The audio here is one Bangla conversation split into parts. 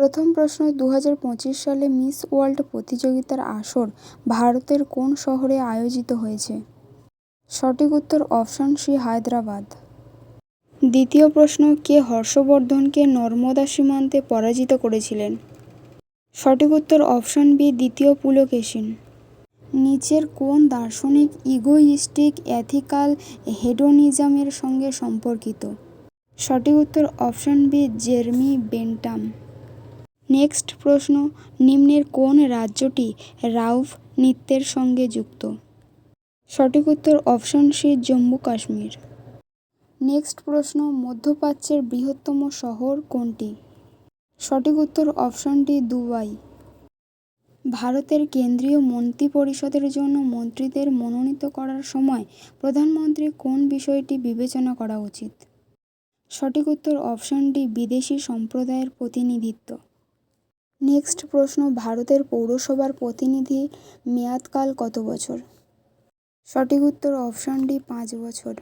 প্রথম প্রশ্ন দু হাজার পঁচিশ সালে মিস ওয়ার্ল্ড প্রতিযোগিতার আসর ভারতের কোন শহরে আয়োজিত হয়েছে? সঠিক উত্তর অপশান সি, হায়দ্রাবাদ। দ্বিতীয় প্রশ্ন, কে হর্ষবর্ধনকে নর্মদা সীমান্তে পরাজিত করেছিলেন? সঠিক উত্তর অপশান বি, দ্বিতীয় পুলকেশিন। নিচের কোন দার্শনিক ইগোইস্টিক এথিক্যাল হেডোনিজমের সঙ্গে সম্পর্কিত? সঠিক উত্তর option B, Jeremy Bentham. Next প্রশ্ন, নিম্নের কোন রাজ্যটি রাউফ নৃত্যের সঙ্গে যুক্ত? সঠিক উত্তর option C, Jammu Kashmir. Next প্রশ্ন, মধ্যপ্রাচ্যের বৃহত্তম শহর কোনটি? সঠিক উত্তর অপশনটি দুবাই। ভারতের কেন্দ্রীয় মন্ত্রী পরিষদের জন্য মন্ত্রীদের মনোনীত করার সময় প্রধানমন্ত্রী কোন বিষয়টি বিবেচনা করা উচিত? সঠিক উত্তর অপশনটি বিদেশি সম্প্রদায়ের প্রতিনিধিত্ব। নেক্সট প্রশ্ন, ভারতের পৌরসভার প্রতিনিধি মেয়াদকাল কত বছর? সঠিক উত্তর অপশান ডি পাঁচ বছর।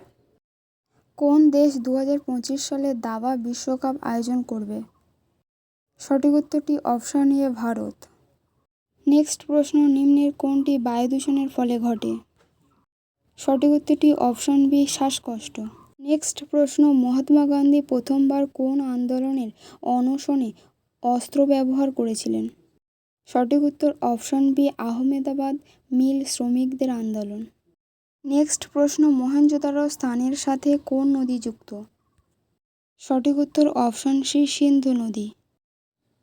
কোন দেশ দু হাজার পঁচিশ সালে দাবা বিশ্বকাপ আয়োজন করবে? সঠিক উত্তরটি অপশান এ ভারত। নেক্সট প্রশ্ন, নিম্নের কোনটি বায়ু দূষণের ফলে ঘটে? সঠিক উত্তরটি অপশান বি শ্বাসকষ্ট। নেক্সট প্রশ্ন, মহাত্মা গান্ধী প্রথমবার কোন আন্দোলনের অনশনে অস্ত্র ব্যবহার করেছিলেন। সঠিক উত্তর অপশন বি, আহমেদাবাদ মিল শ্রমিকদের আন্দোলন। নেক্সট প্রশ্ন মহেঞ্জোদারো স্থানের সাথে কোন নদী যুক্ত? সঠিক উত্তর অপশন সি, সিন্ধু নদী।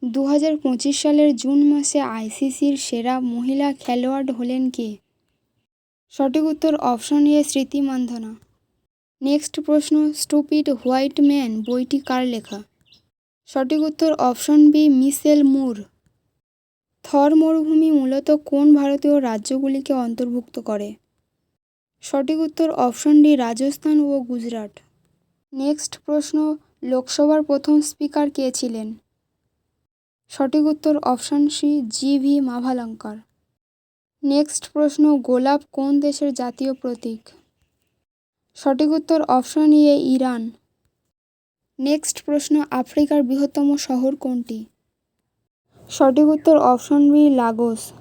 দু হাজার পঁচিশ সালের জুন মাসে আইসিসির সেরা মহিলা খেলোয়াড় হলেন কে? সঠিক উত্তর option A, Smriti Mandhana. Next প্রশ্ন, স্টুপিড হোয়াইট ম্যান বইটি কার লেখা? সঠিক উত্তর option B, Michael Moore. Thar মরুভূমি মূলত কোন ভারতীয় রাজ্যগুলিকে অন্তর্ভুক্ত করে? সঠিক উত্তর অপশন ডি, রাজস্থান ও গুজরাট। নেক্সট প্রশ্ন, লোকসভার প্রথম স্পিকার কে ছিলেন? সঠিক উত্তর option C, G V Mavalankar. Next প্রশ্ন, গোলাপ কোন দেশের জাতীয় প্রতীক? সঠিক উত্তর অপশান এ, ইরান। নেক্সট প্রশ্ন, আফ্রিকার বৃহত্তম শহর কোনটি? সঠিক উত্তর অপশন বি, লাগোস।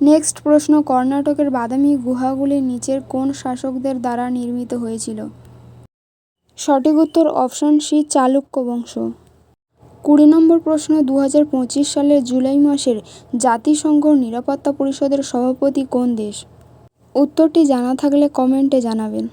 নেক্সট প্রশ্ন, কর্ণাটকের বাদামি গুহাগুলি নিচের কোন শাসকদের দ্বারা নির্মিত হয়েছিল? সঠিক উত্তর অপশন সি, চালুক্য বংশ। কুড়ি নম্বর প্রশ্ন দু হাজার পঁচিশ সালের জুলাই মাসের জাতিসংঘ নিরাপত্তা পরিষদের সভাপতি কোন দেশ? উত্তরটি জানা থাকলে কমেন্টে জানাবেন।